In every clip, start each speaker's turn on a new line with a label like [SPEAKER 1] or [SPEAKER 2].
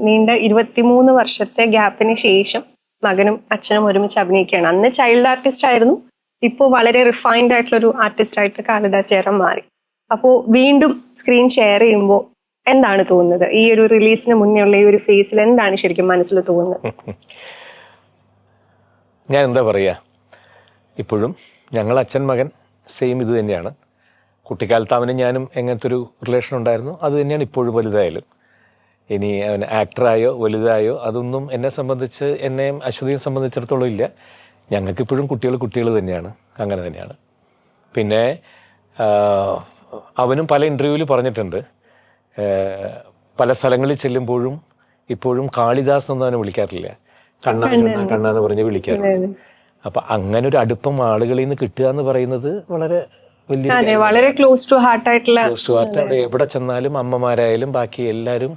[SPEAKER 1] നീണ്ട ഇരുപത്തിമൂന്ന് വർഷത്തെ ഗ്യാപ്പിന് ശേഷം മകനും അച്ഛനും ഒരുമിച്ച് അഭിനയിക്കുകയാണ്. അന്ന് ചൈൽഡ് ആർട്ടിസ്റ്റ് ആയിരുന്നു. ഇപ്പോൾ വളരെ റിഫൈൻഡ് ആയിട്ടുള്ള ഒരു ആർട്ടിസ്റ്റ് ആയിട്ട് കാളിദാസ് ജയറാം മാറി. അപ്പോൾ വീണ്ടും സ്ക്രീൻ ഷെയർ ചെയ്യുമ്പോൾ എന്താണ് തോന്നുന്നത്? ഈ ഒരു റിലീസിന് മുന്നേ ഉള്ള ഈ ഒരു ഫേസിൽ എന്താണ് ശരിക്കും മനസ്സിൽ തോന്നുന്നത്?
[SPEAKER 2] ഞാൻ എന്താ പറയുക ഇപ്പോഴും ഞങ്ങൾ അച്ഛൻ മകൻ സെയിം ഇത് തന്നെയാണ്. കുട്ടിക്കാലത്ത് അവനും ഞാനും എങ്ങനത്തെ ഒരു റിലേഷൻ ഉണ്ടായിരുന്നു. അത് തന്നെയാണ് ഇപ്പോഴും വലുതായാലും. ഇനി ആക്ടറായോ വലുതായോ അതൊന്നും എന്നെ സംബന്ധിച്ച് എന്നെയും അശ്വതിയെ സംബന്ധിച്ചിടത്തോളം ഇല്ല. ഞങ്ങൾക്കിപ്പോഴും കുട്ടികൾ കുട്ടികൾ തന്നെയാണ്. അങ്ങനെ തന്നെയാണ്. പിന്നെ അവനും പല ഇന്റർവ്യൂവിൽ പറഞ്ഞിട്ടുണ്ട്. പല സ്ഥലങ്ങളിൽ ചെല്ലുമ്പോഴും ഇപ്പോഴും കാളിദാസ് എന്ന് അവനെ വിളിക്കാറില്ല. കണ്ണ കണ്ണ കണ്ണ എന്ന് പറഞ്ഞ് വിളിക്കാറുണ്ട്. അപ്പൊ അങ്ങനെ ഒരു അടുപ്പം ആളുകളിൽ നിന്ന് കിട്ടുക എന്ന് പറയുന്നത് വളരെ വലിയ
[SPEAKER 1] വളരെ ക്ലോസ് ടു ഹാർട്ട് ആയിട്ടുള്ള
[SPEAKER 2] ക്ലോസ് ടു ഹാർട്ട് എവിടെ ചെന്നാലും അമ്മമാരായാലും ബാക്കി എല്ലാവരും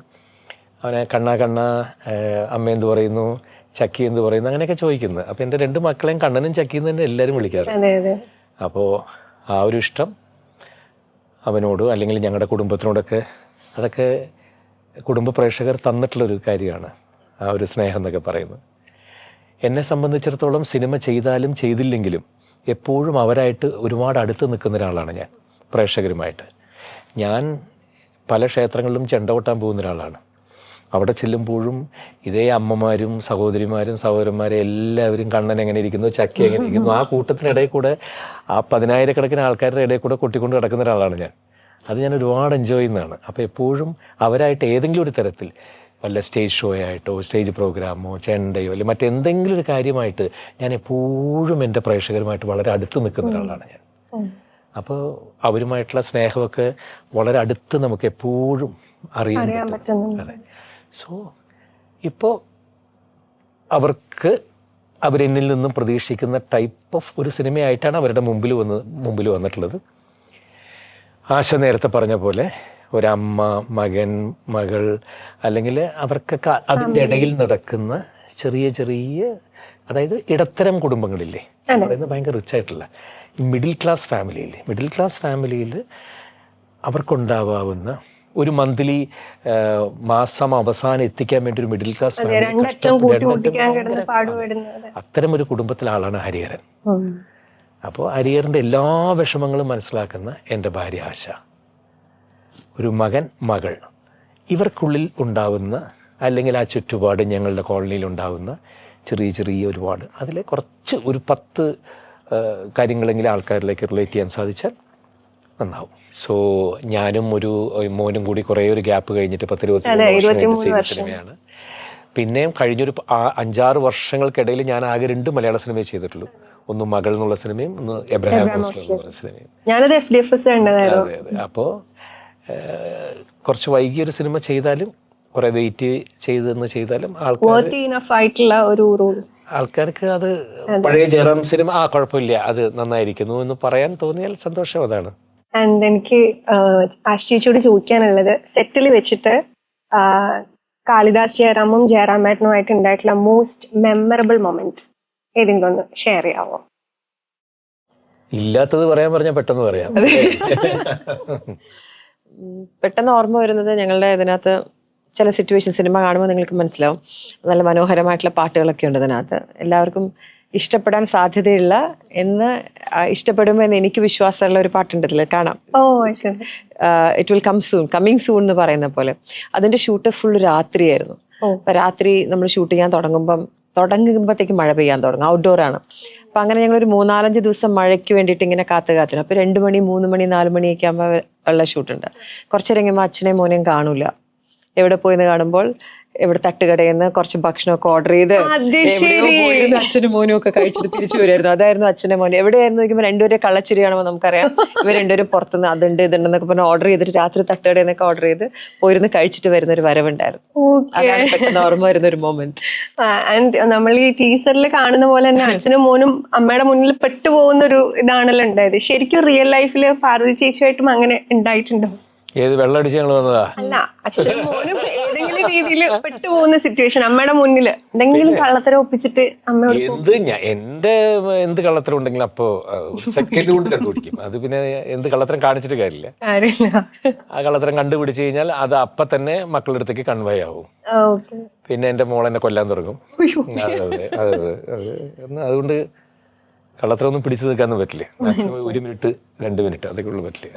[SPEAKER 2] അവനെ കണ്ണ കണ്ണ ഏഹ്, അമ്മ എന്ത് പറയുന്നു ചക്കി എന്ന് പറയുന്നു അങ്ങനെയൊക്കെ ചോദിക്കുന്നത് അപ്പോൾ എന്റെ രണ്ട് മക്കളെയും കണ്ണനും ചക്കിന്ന് തന്നെ എല്ലാവരും വിളിക്കാറ്. അപ്പോൾ ആ ഒരു ഇഷ്ടം അവനോട് അല്ലെങ്കിൽ ഞങ്ങളുടെ കുടുംബത്തിനോടൊക്കെ അതൊക്കെ കുടുംബ പ്രേക്ഷകർ തന്നിട്ടുള്ളൊരു കാര്യമാണ് ആ ഒരു സ്നേഹം എന്നൊക്കെ പറയുന്നത്. എന്നെ സംബന്ധിച്ചിടത്തോളം സിനിമ ചെയ്താലും ചെയ്തില്ലെങ്കിലും എപ്പോഴും അവരായിട്ട് ഒരുപാട് അടുത്ത് നിൽക്കുന്ന ഒരാളാണ് ഞാൻ പ്രേക്ഷകരുമായിട്ട്. ഞാൻ പല ക്ഷേത്രങ്ങളിലും ചെണ്ട കൊട്ടാൻ പോകുന്ന ഒരാളാണ്. അവിടെ ചെല്ലുമ്പോഴും ഇതേ അമ്മമാരും സഹോദരിമാരും സഹോദരന്മാരും എല്ലാവരും കണ്ണൻ എങ്ങനെ ഇരിക്കുന്നു ചക്കി എങ്ങനെ ഇരിക്കുന്നു ആ കൂട്ടത്തിനിടയിൽ കൂടെ ആ പതിനായിരക്കണക്കിന് ആൾക്കാരുടെ ഇടയിൽ കൂടെ കൊട്ടിക്കൊണ്ട് കിടക്കുന്ന ഒരാളാണ് ഞാൻ. അത് ഞാൻ ഒരുപാട് എൻജോയ് ചെയ്യുന്നതാണ്. അപ്പോൾ എപ്പോഴും അവരായിട്ട് ഏതെങ്കിലും ഒരു തരത്തിൽ വല്ല സ്റ്റേജ് ഷോ ആയിട്ടോ സ്റ്റേജ് പ്രോഗ്രാമോ ചെണ്ടയോ അല്ലെങ്കിൽ മറ്റെന്തെങ്കിലും ഒരു കാര്യമായിട്ട് ഞാൻ എപ്പോഴും എന്റെ പ്രേക്ഷകരുമായിട്ട് വളരെ അടുത്ത് നിൽക്കുന്ന ഒരാളാണ് ഞാൻ. അപ്പോൾ അവരുമായിട്ടുള്ള സ്നേഹമൊക്കെ വളരെ അടുത്ത് നമുക്ക് എപ്പോഴും അറിയാൻ പറ്റും. അതെ. സോ ഇപ്പോൾ അവർക്ക് അവരെന്നിൽ നിന്നും പ്രതീക്ഷിക്കുന്ന ടൈപ്പ് ഓഫ് ഒരു സിനിമയായിട്ടാണ് അവരുടെ മുമ്പിൽ വന്ന് മുമ്പിൽ വന്നിട്ടുള്ളത്. ആശ നേരത്തെ പറഞ്ഞ പോലെ ഒരമ്മ മകൻ മകൾ അല്ലെങ്കിൽ അവർക്കൊക്കെ അതിന്റെ ഇടയിൽ നടക്കുന്ന ചെറിയ ചെറിയ അതായത് ഇടത്തരം കുടുംബങ്ങളില്ലേ. പറയുന്നത് ഭയങ്കര റിച്ച് ആയിട്ടുള്ള മിഡിൽ ക്ലാസ് ഫാമിലിയിൽ മിഡിൽ ക്ലാസ് ഫാമിലിയിൽ അവർക്കുണ്ടാവാവുന്ന ഒരു മന്ത്ലി മാസം അവസാനം എത്തിക്കാൻ വേണ്ടി ഒരു മിഡിൽ ക്ലാസ് അത്തരം ഒരു കുടുംബത്തിലെ ആളാണ് ഹരിഹരൻ. അപ്പോൾ ഹരിഹരന്റെ എല്ലാ വിഷമങ്ങളും മനസ്സിലാക്കുന്ന എന്റെ ഭാര്യ ആശ. ഒരു മകൻ മകൾ. ഇവർക്കുള്ളിൽ ഉണ്ടാവുന്ന അല്ലെങ്കിൽ ആ ചുറ്റുപാട് ഞങ്ങളുടെ കോളനിയിൽ ഉണ്ടാവുന്ന ചെറിയ ചെറിയ ഒരുപാട്. അതിലെ കുറച്ച് ഒരു പത്ത് കാര്യങ്ങളെങ്കിലും ആൾക്കാരിലേക്ക് റിലേറ്റ് ചെയ്യാൻ സാധിച്ചാൽ നന്നാവും. സോ ഞാനും ഒരു മോനും കൂടി കുറേ ഒരു ഗ്യാപ്പ് കഴിഞ്ഞിട്ട് പത്ത് ഇരുപത്തി. സിനിമയാണ്. പിന്നെയും കഴിഞ്ഞൊരു അഞ്ചാറ് വർഷങ്ങൾക്കിടയിൽ ഞാൻ ആകെ രണ്ട് മലയാള സിനിമയെ ചെയ്തിട്ടുള്ളൂ. ഒന്ന് മകൾ എന്നുള്ള സിനിമയും ഒന്ന് എബ്രഹാം സിനിമയും.
[SPEAKER 1] അപ്പോ കുറച്ച്
[SPEAKER 2] വൈകിയ ഒരു അപ്പോൾ സിനിമ ചെയ്താലും കുറെ വെയിറ്റ് ചെയ്തെന്ന് ചെയ്താലും ആൾക്കാർ ആൾക്കാർക്ക് അത്. പഴയ ജയറാം സിനിമ ആ കുഴപ്പമില്ല അത് നന്നായിരിക്കുന്നു എന്ന് പറയാൻ തോന്നിയാൽ സന്തോഷം അതാണ്.
[SPEAKER 1] ആൻഡ് എനിക്ക് ആശ്ചേച്ചിയോട് ചോദിക്കാനുള്ളത് സെറ്റിൽ വെച്ചിട്ട് കാളിദാസ് ജയറാമും ജയറാമേട്ടനുമായിട്ട് ഉണ്ടായിട്ടുള്ള മോസ്റ്റ് മെമ്മറബിൾ മൊമെന്റ് ഏതെങ്കിലും ഒന്ന് ഷെയർ ചെയ്യാവോ?
[SPEAKER 2] ഇല്ലാത്തത് പറയാൻ പറഞ്ഞാൽ പെട്ടെന്ന് പറയാം.
[SPEAKER 3] പെട്ടെന്ന് ഓർമ്മ വരുന്നത് ഞങ്ങളുടെ ഇതിനകത്ത് ചില സിറ്റുവേഷൻ സിനിമ കാണുമ്പോൾ നിങ്ങൾക്ക് മനസ്സിലാവും. നല്ല മനോഹരമായിട്ടുള്ള പാട്ടുകളൊക്കെ ഉണ്ട് ഇതിനകത്ത്. എല്ലാവർക്കും ഇഷ്ടപ്പെടാൻ സാധ്യതയുള്ള എന്ന് ഇഷ്ടപ്പെടുമെന്ന് എന്ന് എനിക്ക് വിശ്വാസമുള്ള ഒരു പാട്ടുണ്ട് ഇതിൽ കാണാം. It will come soon coming soon എന്ന് പറയുന്ന പോലെ. അതിന്റെ ഷൂട്ട് ഫുൾ രാത്രിയായിരുന്നു. അപ്പൊ രാത്രി നമ്മൾ ഷൂട്ട് ചെയ്യാൻ തുടങ്ങുമ്പം തുടങ്ങുമ്പോഴത്തേക്ക് മഴ പെയ്യാൻ തുടങ്ങും. ഔട്ട്ഡോർ ആണ്. അപ്പൊ അങ്ങനെ ഞങ്ങൾ ഒരു മൂന്നാലഞ്ച് ദിവസം മഴയ്ക്ക് വേണ്ടിയിട്ട് ഇങ്ങനെ കാത്തു കാത്തിരുന്നു. അപ്പൊ രണ്ട് മണി മൂന്ന് മണി നാല് മണിയൊക്കെ ആകുമ്പോൾ ഉള്ള ഷൂട്ടുണ്ട് കുറച്ചിറങ്ങുമ്പോൾ അച്ഛനെയും മോനെയും കാണൂല. എവിടെ പോയിന്ന് കാണുമ്പോൾ ഇവിടെ തട്ടുകടയിൽ നിന്ന് കുറച്ച് ഭക്ഷണമൊക്കെ ഓർഡർ ചെയ്ത് അച്ഛനും മോനും ഒക്കെ കഴിച്ചിട്ട് തിരിച്ചു വരുമായിരുന്നു അതായിരുന്നു അച്ഛനും മോനും. എവിടെയായിരുന്നു നോക്കുമ്പോൾ രണ്ടുപേരെ കള്ളച്ചിരി കാണുമ്പോൾ നമുക്കറിയാം. ഇവർ രണ്ടുപേരും പുറത്തുനിന്ന് അതുണ്ട് എന്നൊക്കെ പറഞ്ഞ് ഓർഡർ ചെയ്തിട്ട് രാത്രി തട്ടുകടയിൽ നിന്നൊക്കെ ഓർഡർ ചെയ്ത് പോയിരുന്ന് കഴിച്ചിട്ട് വരുന്ന ഒരു വരവുണ്ടായിരുന്നു.
[SPEAKER 1] ഓക്കെ
[SPEAKER 3] അതാണ് പെട്ടെന്ന് ഓർമ്മ വരുന്ന ഒരു മൊമെന്റ്
[SPEAKER 1] ആൻഡ് നമ്മൾ ഈ ടീസറിൽ കാണുന്ന പോലെ തന്നെ അച്ഛനും മോനും അമ്മയുടെ മുന്നിൽ പെട്ടുപോകുന്ന ഒരു ഇതാണല്ലോ ഉണ്ടായത്. ശരിക്കും റിയൽ ലൈഫിൽ പാർവതി ചേച്ചിയായിട്ടും അങ്ങനെ ഉണ്ടായിട്ടുണ്ടോ?
[SPEAKER 2] ഏത് വെള്ളം അടിച്ച് ഞങ്ങൾ വന്നതാ?
[SPEAKER 1] അല്ല അച്ഛനും മോനും രീതിയിൽ പെട്ടുപോകുന്ന സിറ്റുവേഷൻ അമ്മയുടെ മുന്നിൽ എന്തെങ്കിലും കള്ളത്തരം ഒപ്പിച്ചിട്ട് അമ്മയോട്
[SPEAKER 2] എന്ത് ഞാൻ എന്റെ എന്ത് കള്ളത്തരം ഉണ്ടെങ്കിലും അപ്പോ സെക്കൻഡ് കൊണ്ട് കണ്ടുപിടിക്കും അത് പിന്നെ എന്ത് കള്ളത്തരം കാണിച്ചിട്ട് കാര്യമില്ല. ആ കള്ളത്തരം കണ്ടുപിടിച്ചു കഴിഞ്ഞാൽ അത് അപ്പൊ തന്നെ മക്കളുടെ അടുത്തേക്ക് കൺവേ ആവും. പിന്നെ എന്റെ മോൾ എന്നെ കൊല്ലാൻ തുടങ്ങും. അതെ അതെ അതെ അതെ അതെ. അതുകൊണ്ട് കള്ളത്തരം ഒന്നും പിടിച്ചു നിൽക്കാനൊന്നും പറ്റില്ല. മാക്സിമം ഒരു മിനിറ്റ് രണ്ട് മിനിറ്റ് അതൊക്കെ ഉള്ളു പറ്റില്ല.